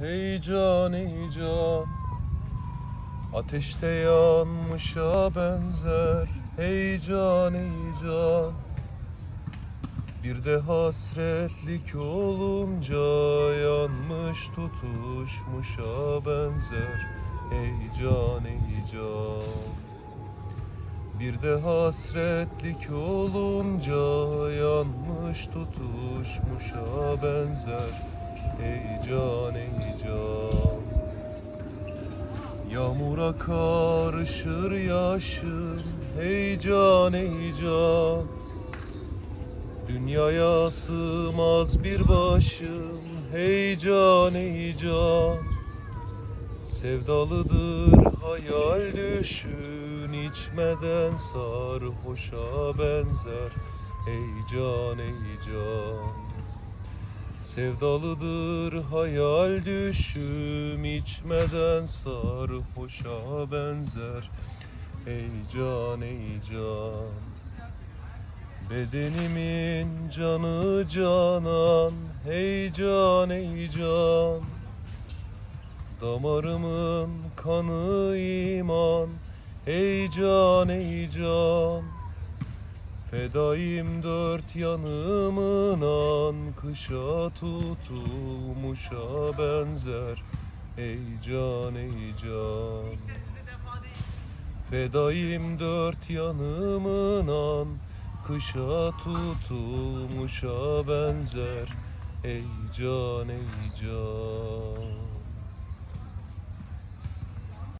Heyecan heyecan Ateşte yanmışa benzer. Heyecan heyecan Bir de hasretlik olunca Yanmış tutuşmuşa benzer. Heyecan heyecan bir de hasretlik olunca yanmış tutuşmuşa benzer Heyecan heyecan Yağmura karışır yaşım Heyecan heyecan Dünyaya sığmaz bir başım. Heyecan heyecan Sevdalıdır hayal düşün. İçmeden sarhoşa benzer. Heyecan heyecan Sevdalıdır hayal düşüm içmeden sarhoşa benzer. Heyecan heyecan Bedenimin canı canan. Heyecan heyecan Damarımın kanı iman. Heyecan heyecan Fedayım dört yanımın an Kışa tutulmuşa benzer. Heyecan heyecan Fedayım dört yanımın an Kışa tutulmuşa benzer. Heyecan heyecan